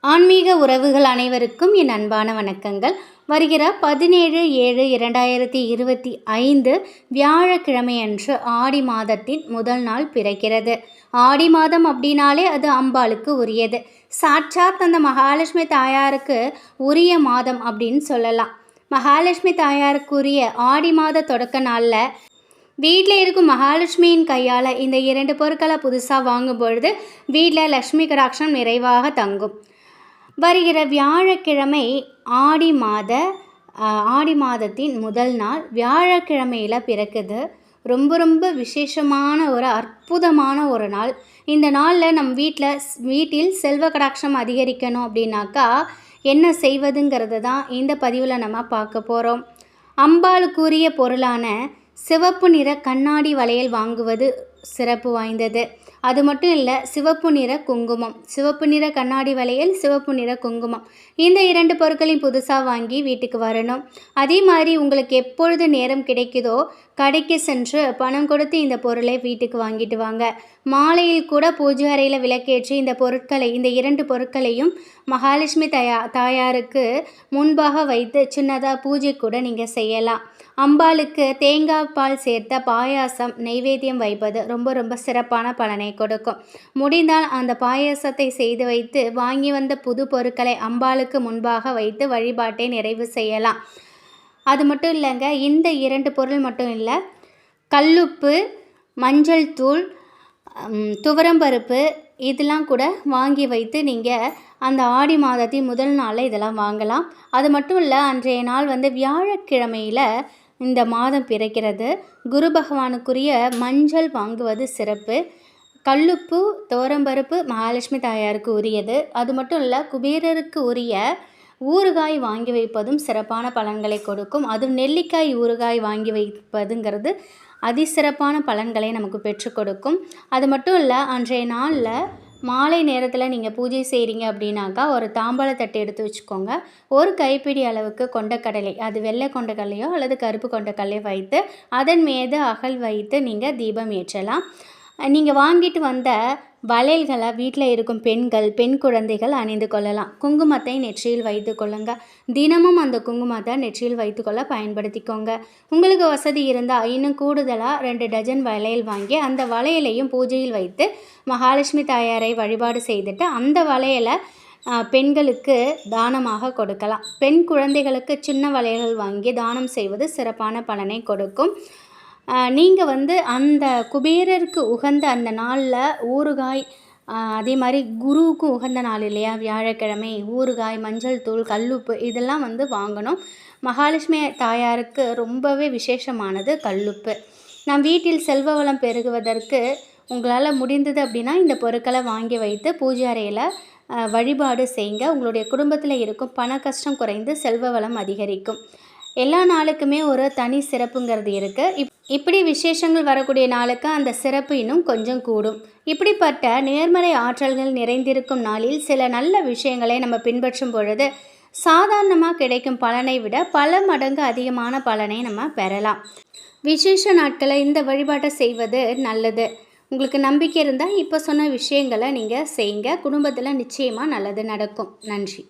ஆன்மீக உறவுகள் அனைவருக்கும் என் அன்பான வணக்கங்கள். வருகிற பதினேழு ஏழு இரண்டாயிரத்தி இருபத்தி ஐந்து வியாழக்கிழமை அன்று ஆடி மாதத்தின் முதல் நாள் பிறக்கிறது. ஆடி மாதம் அப்படின்னாலே அது அம்பாளுக்கு உரியது. சாட்சாத் அந்த மகாலட்சுமி தாயாருக்கு உரிய மாதம் அப்படின்னு சொல்லலாம். மகாலட்சுமி தாயாருக்குரிய ஆடி மாத தொடக்க நாளில் வீட்டில் இருக்கும் மகாலட்சுமியின் கையால் இந்த இரண்டு பொருட்களை புதுசாக வாங்கும் பொழுது வீட்டில் லக்ஷ்மி கடாட்சம் நிறைவாக தங்கும். வருகிற வியாழக்கிழமை ஆடி மாத ஆடி மாதத்தின் முதல் நாள் வியாழக்கிழமையில் பிறக்குது. ரொம்ப ரொம்ப விசேஷமான ஒரு அற்புதமான ஒரு நாள். இந்த நாளில் நம் வீட்டில் வீட்டில் செல்வ கடாட்சம் அதிகரிக்கணும் அப்படின்னாக்கா என்ன செய்வதுங்கிறது தான் இந்த பதிவில் நம்ம பார்க்க போகிறோம் அம்பாளுக்குரிய பொருளான சிவப்பு நிற கண்ணாடி வளையல் வாங்குவது சிறப்பு வாய்ந்தது. அது மட்டும் இல்லை சிவப்பு நிற குங்குமம். சிவப்பு நிற கண்ணாடி வளையல் சிவப்பு நிற குங்குமம். இந்த இரண்டு பொருட்களையும் புதுசாக வாங்கி வீட்டுக்கு வரணும். அதே மாதிரி உங்களுக்கு எப்பொழுது நேரம் கிடைக்குதோ கடைக்கு சென்று பணம் கொடுத்து இந்த பொருளை வீட்டுக்கு வாங்கிட்டு வாங்க. மாலையில் கூட பூஜை அறையில் விளக்கேற்றி இந்த பொருட்களை இந்த இரண்டு பொருட்களையும் மகாலட்சுமி தயா தாயாருக்கு முன்பாக வைத்து சின்னதாக பூஜை கூட நீங்கள் செய்யலாம். அம்பாளுக்கு தேங்காய் பால் சேர்த்த பாயாசம் நெய்வேத்தியம் வைப்பது ரொம்ப ரொம்ப சிறப்பான பலனை கொடுக்கும். முடிந்தால் அந்த பாயாசத்தை செய்து வைத்து வாங்கி வந்த புது பொருட்களை அம்பாளுக்கு முன்பாக வைத்து வழிபாட்டை நிறைவு செய்யலாம். அது மட்டும் இல்லைங்க இந்த இரண்டு பொருள் மட்டும் இல்லை. கல்லுப்பு மஞ்சள் தூள் துவரம்பருப்பு இதெல்லாம் கூட வாங்கி வைத்து நீங்கள் அந்த ஆடி மாதத்தின் முதல் நாளில் இதெல்லாம் வாங்கலாம். அது மட்டும் இல்லை அன்றைய நாள் வந்து வியாழக்கிழமையில் இந்த மாதம் பிறக்கிறது. குரு பகவானுக்குரிய மஞ்சள் வாங்குவது சிறப்பு. கல்லுப்பு தோரம்பருப்பு மகாலட்சுமி தாயாருக்கு உரியது. அது மட்டும் இல்லை குபேரருக்கு உரிய ஊறுகாய் வாங்கி வைப்பதும் சிறப்பான பலன்களை கொடுக்கும். அதுவும் நெல்லிக்காய் ஊறுகாய் வாங்கி வைப்பதுங்கிறது அதிசிறப்பான பலன்களை நமக்கு பெற்று கொடுக்கும். அது மட்டும் இல்லை அன்றைய நாளில் மாலை நேரத்தில் நீங்கள் பூஜை செய்கிறீங்க அப்படின்னாக்கா ஒரு தாம்பாளத்தட்டு எடுத்து வச்சுக்கோங்க. ஒரு கைப்பிடி அளவுக்கு கொண்டக்கடலை அது வெள்ளை கொண்டக்கடலையோ அல்லது கருப்பு கொண்டக்கடலையோ வைத்து அதன் மீது அகல் வைத்து நீங்கள் தீபம் ஏற்றலாம். நீங்கள் வாங்கிட்டு வந்த வளையல்களை? வீட்டில் இருக்கும் பெண்கள் பெண் குழந்தைகள் அணிந்து கொள்ளலாம். குங்குமத்தை நெற்றியில் வைத்து கொள்ளுங்க. தினமும் அந்த குங்குமத்தை நெற்றியில் வைத்துக்கொள்ள பயன்படுத்திக்கோங்க. உங்களுக்கு வசதி இருந்தால் இன்னும் கூடுதலாக ரெண்டு டஜன் வளையல் வாங்கி அந்த வளையலையும் பூஜையில் வைத்து மகாலட்சுமி தாயாரை வழிபாடு செய்துட்டு அந்த வளையலை பெண்களுக்கு தானமாக கொடுக்கலாம். பெண் குழந்தைகளுக்கு சின்ன வளையல்கள் வாங்கி தானம் செய்வது சிறப்பான பலனை கொடுக்கும். நீங்கள் வந்து அந்த குபேரருக்கு உகந்த அந்த நாளில் ஊறுகாய் அதே மாதிரி குருவுக்கு உகந்த நாள் இல்லையா? வியாழக்கிழமை ஊறுகாய் மஞ்சள் தூள் கல்லுப்பு இதெல்லாம் வந்து வாங்கணும். மகாலட்சுமி தாயாருக்கு ரொம்பவே விசேஷமானது கல்லுப்பு. நம் வீட்டில் செல்வ வளம் பெருகுவதற்கு உங்களால் முடிந்தது அப்படின்னா இந்த பொருட்களை வாங்கி வைத்து பூஜை அறையில் வழிபாடு செய்யுங்க உங்களுடைய குடும்பத்தில் இருக்கும் பண கஷ்டம் குறைந்து செல்வ வளம் அதிகரிக்கும். எல்லா நாளுக்குமே ஒரு தனி சிறப்புங்கிறது இருக்குது இப் இப்படி விசேஷங்கள் வரக்கூடிய நாளுக்கு அந்த சிறப்பு இன்னும் கொஞ்சம் கூடும். இப்படிப்பட்ட நேர்மறை ஆற்றல்கள் நிறைந்திருக்கும் நாளில் சில நல்ல விஷயங்களை நம்ம பின்பற்றும் பொழுது சாதாரணமாக கிடைக்கும் பலனை விட பல மடங்கு அதிகமான பலனை நம்ம பெறலாம். விசேஷ நாட்களை இந்த வழிபாட்டை செய்வது நல்லது. உங்களுக்கு நம்பிக்கை இருந்தால் இப்போ சொன்ன விஷயங்களை நீங்கள் செய்யுங்க குடும்பத்தில் நிச்சயமாக நல்லது நடக்கும். நன்றி.